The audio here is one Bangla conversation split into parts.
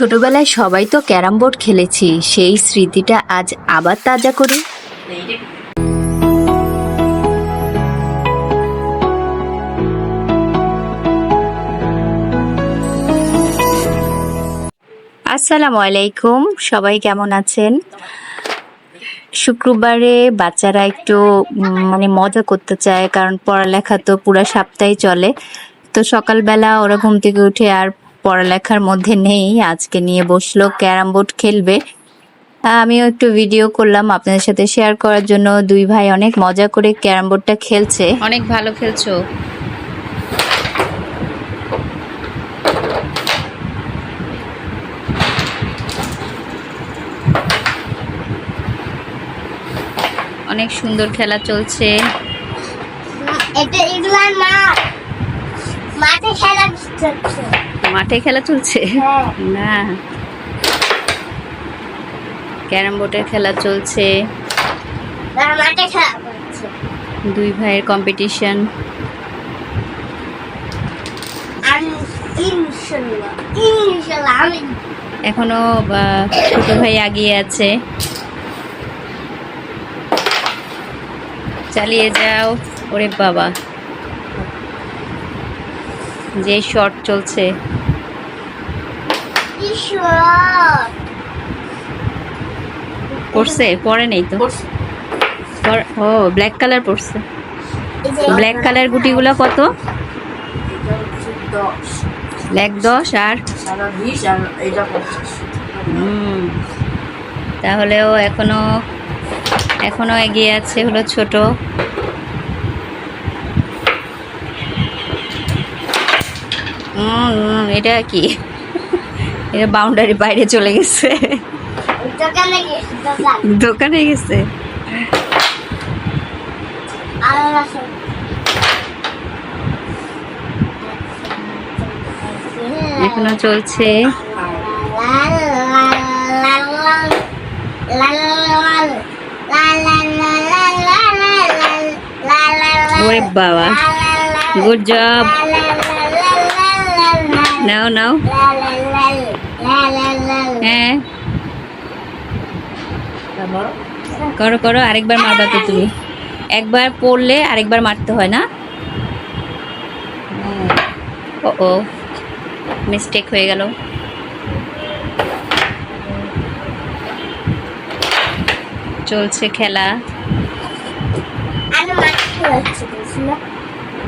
ছোটবেলায় সবাই তো ক্যারাম বোর্ড খেলেছি। সেই স্মৃতিটা আজ আবার তাজা করি। আসসালামু আলাইকুম, সবাই কেমন আছেন? শুক্রবারে বাচ্চারা একটু মানে মজা করতে চায়, কারণ পড়ালেখা তো পুরো সপ্তাহে চলে। তো সকালবেলা ওরা ঘুম থেকে উঠে আর পড়ালেখার মধ্যে নেই আজকে নিয়ে বসল ক্যারাম বোর্ড খেলবে। আমিও একটু ভিডিও করলাম আপনাদের সাথে শেয়ার করার জন্য। দুই ভাই অনেক মজা করে ক্যারাম বোর্ডটা খেলছে। অনেক ভালো খেলছো। অনেক সুন্দর খেলা চলছে। এটা মাঠে খেলা চলছে। মাঠে খেলা চলছে? না। ক্যারাম বোর্ডের খেলা চলছে। দুই ভাইয়ের কম্পিটিশন এখনও ছোট ভাই আগিয়ে আছে। চালিয়ে যাও। ওরে বাবা। যে শট চলছে। পড়ছে পরে নেই তো। ও ব্ল্যাক কালার পড়ছে ব্ল্যাক কালার গুটিগুলো কত? ব্ল্যাক দশ। আর? তাহলেও এখনও এখনও এগিয়ে আছে হলো ছোট। এটা কি? এটা বাউন্ডারি বাইরে চলে গেছে। দোকানে গেছি দোকান গেছে। এখনও চলছে। ওরে বাবা। গুড জব নাও নাও। হ্যাঁ। করো। করো আরেকবার মারবা তো তুমি। একবার পড়লে আরেকবার মারতে হয় না? ও ও মিস্টেক হয়ে গেল। চলছে খেলা।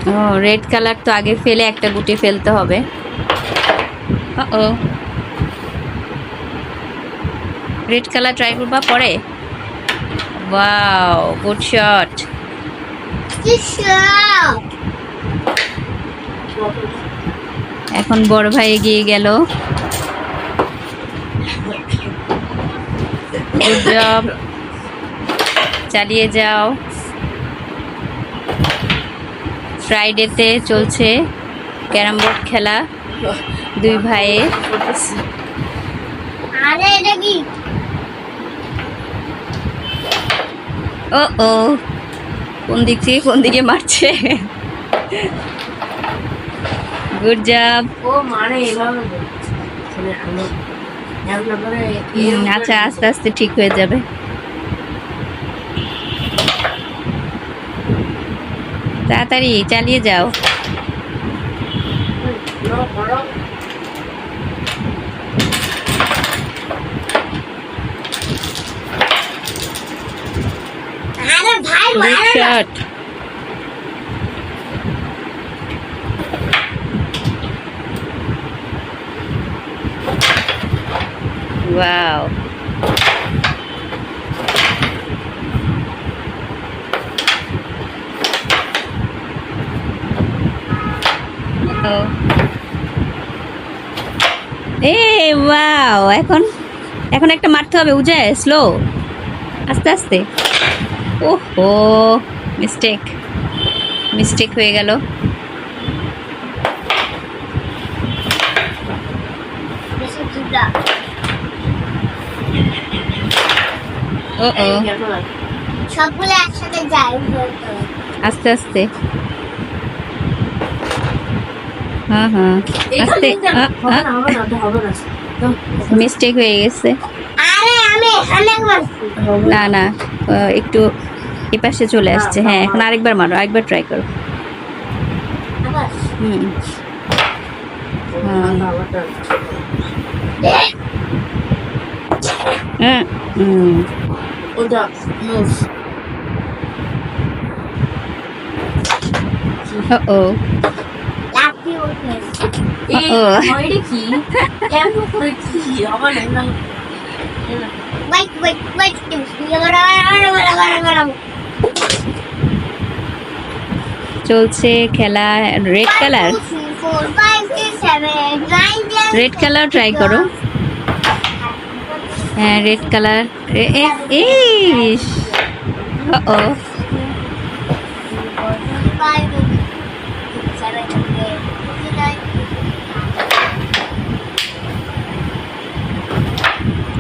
ও রেড কালার তো আগে ফেলে একটা গুটি ফেলতে হবে। ও রেড কালার ট্রাই করবা পরে? ওয়াও গুড শট এখন বড় ভাই এগিয়ে গেল। গুড জব চালিয়ে যাও। ফ্রাইডেতে চলছে ক্যারাম বোর্ড খেলা দুই ভাইয়ের। আরে এটা কি? ও ও কোন দিক থেকে কোন দিকে মারছে? গুড জব ও মানে আচ্ছা আস্তে আস্তে ঠিক হয়ে যাবে। তাড়াতাড়ি চালিয়ে যাও নো করো। আরে ভাই গুড মারো না। শট ওয়াও এ ওয়াও এখন এখন একটা মারতে হবে উজে স্লো আস্তে আস্তে। ওহো মিস্টেক মিস্টেক হয়ে গেল। দুটা ও ও এই দেখো না। সবগুলো একসাথে আস্তে আস্তে। হ্যাঁ হ্যাঁ। আস্তে। মিস্টেক হয়ে গেছে। না। না একটু এপাশে চলে আসছে। হ্যাঁ এখন আরেকবার মারো আরেকবার ট্রাই করো। আবার? হুম। হ্যাঁ। হুম, হুম। করে কি আমার না ওয়েট ওয়েট ওয়েট আবার আবার আবার আবার আবার আবার চলছে খেলা red colour red colour try করো। হ্যাঁ রেড কালার ইস। ও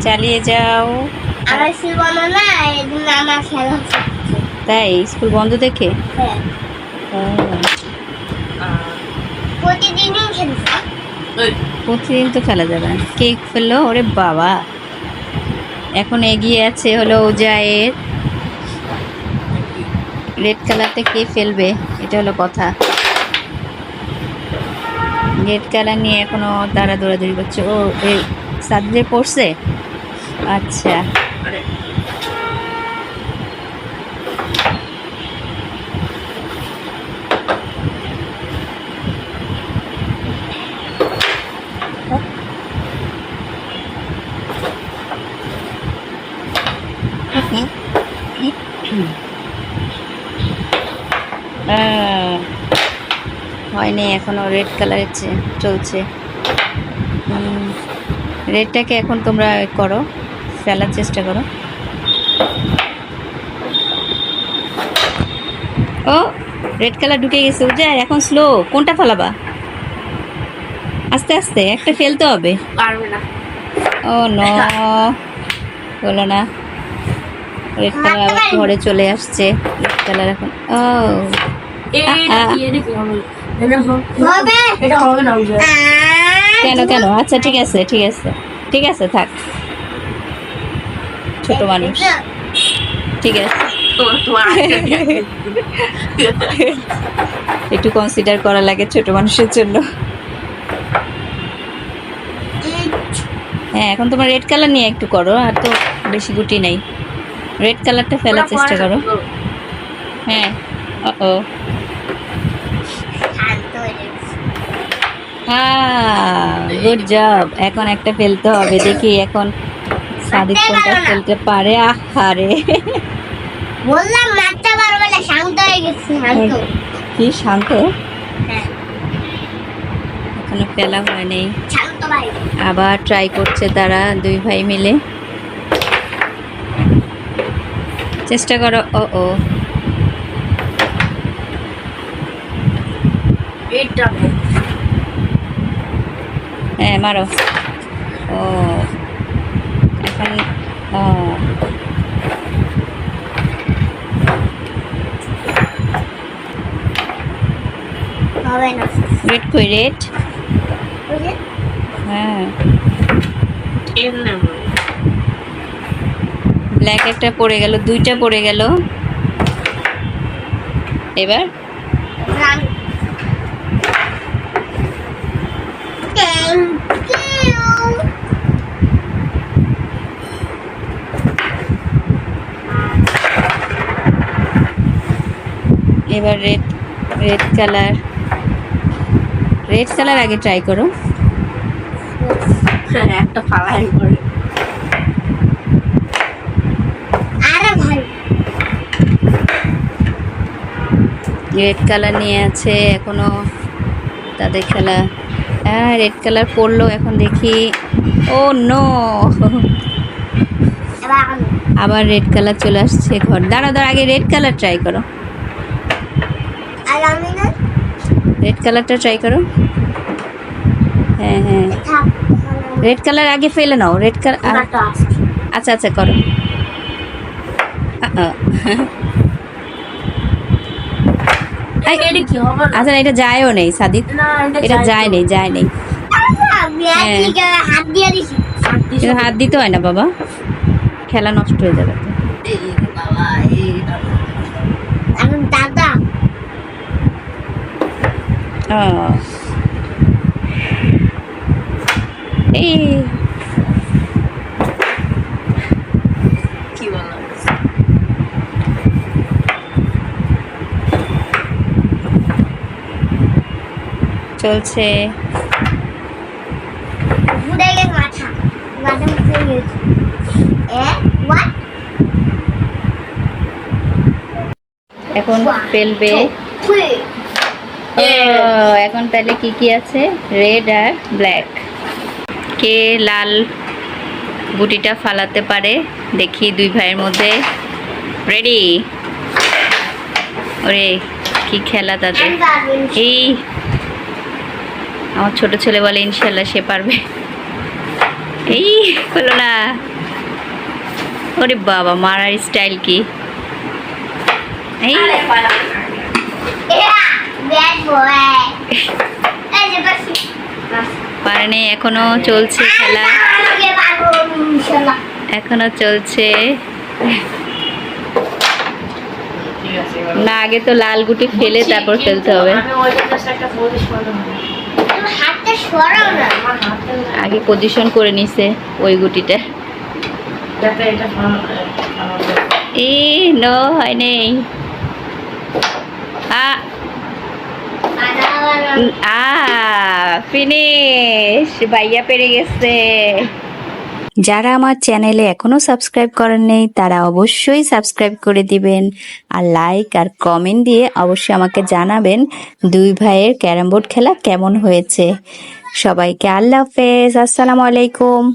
চালিয়ে যাও। আমার শিবানো না এদিন আমার খেলা তাই? স্কুল বন্ধ দেখে? হ্যাঁ। ও, প্রতিদিনই প্রতিদিন তো খেলা যাবে কেক ফেলল? ওরে বাবা। এখন এগিয়ে আছে হলো ওজায়ের রেড কালারটা কে ফেলবে? এটা হলো কথা। রেড কালার নিয়ে এখনও তারা দৌড়াদৌড়ি করছে। ও এই সাবজেক্ট পড়ছে? আচ্ছা। হয়নি এখনও রেড কালারের চলছে। রেডটাকে এখন তোমরা করো ফেলার চেষ্টা করো। ও রেড কালার ঢুকে গেছে ও উজার এখন স্লো কোনটা ফেলাবা? আস্তে আস্তে একটা ফেলতে হবে। পারবে না। ও ন হলো না। রেড কালার আবার ঘরে চলে আসছে রেড কালার এখন। ও। কেন কেন? আচ্ছা ঠিক আছে ঠিক আছে। ঠিক আছে থাক। ছোট মানুষ। ঠিক আছে। একটু কনসিডার করা লাগে ছোট মানুষের জন্য। হ্যাঁ এখন তোমার রেড কালার নিয়ে একটু করো আর তো বেশি গুটি নেই। রেড কালারটা ফেলার চেষ্টা করো। হ্যাঁ ও হয়ে গুড জব এখন একটা ফেলতে হবে দেখি এখন সাদিক কোনটা ফেলতে পারে। আহারে। বললাম মারতে পারবে না শান্ত হয়ে গেছি শান্ত। কি শান্ত? হ্যাঁ। এখনও ফেলা হয়নি শান্ত ভাই আবার ট্রাই করছে তারা দুই ভাই মিলে। চেষ্টা করো ও ও এটা হ্যাঁ মারো। ও। এখন ও হবে রেড কই রেড হ্যাঁ। এর নাম ব্ল্যাক একটা পড়ে গেল, দুইটা পড়ে গেল। এবার? এবার red red colour red colour আগে ট্রাই করো। একটা ফালাই করে আরে ভাই রেড কালার নিয়ে আছে এখনও তাদের খেলা। হ্যাঁ রেড কালার পড়ল এখন দেখি। ও নো আবার রেড কালার চলে আসছে ঘর। দাঁড়া দাঁড়া আগে রেড কালার ট্রাই করো। রেড কালারটা ট্রাই করো। হ্যাঁ হ্যাঁ। রেড কালার আগে ফেলে নাও রেড কালার আচ্ছা আচ্ছা করো আ, আ। এই, এটা কি হবে না আচ্ছা এটা যায়ও নেই সাদিক এটা যায় নেই। যায় নেই। হ্যাঁ। আজকে হাত দিতে হয় না বাবা। খেলা নষ্ট হয়ে যাবে দাদা ও। এই কি বলা চলছে। এখন ফেলবে। ও, এখন তাহলে কি কি আছে? রেড আর ব্ল্যাক কে লাল গুটিটা ফালাতে পারে? দেখি দুই ভাইয়ের মধ্যে। রেডি ওরে কি খেলা তাদের। এই আমার ছোট ছেলে বলে ইনশাল্লাহ সে পারবে। এই হলো না। ওরে বাবা মারার স্টাইল কি? এই। এরা ব্যাড বয় এই যে বাসি পারেনি এখনও চলছে খেলা। এখনও চলছে। না আগে তো লাল গুটি ফেলে তারপর ফেলতে হবে। আগে পজিশন করে নিছে ওই গুটিটা। ই নো হয় নেই। ফিনিশ। ভাইয়া পেরে গেছে। যারা আমার চ্যানেলে এখনও সাবস্ক্রাইব করেন নেই, তারা অবশ্যই সাবস্ক্রাইব করে দিবেন। আর লাইক আর কমেন্ট দিয়ে অবশ্যই আমাকে জানাবেন দুই ভাইয়ের ক্যারাম বোর্ড খেলা কেমন হয়েছে। সবাইকে আল্লাহ হাফেজ, আসসালামু আলাইকুম।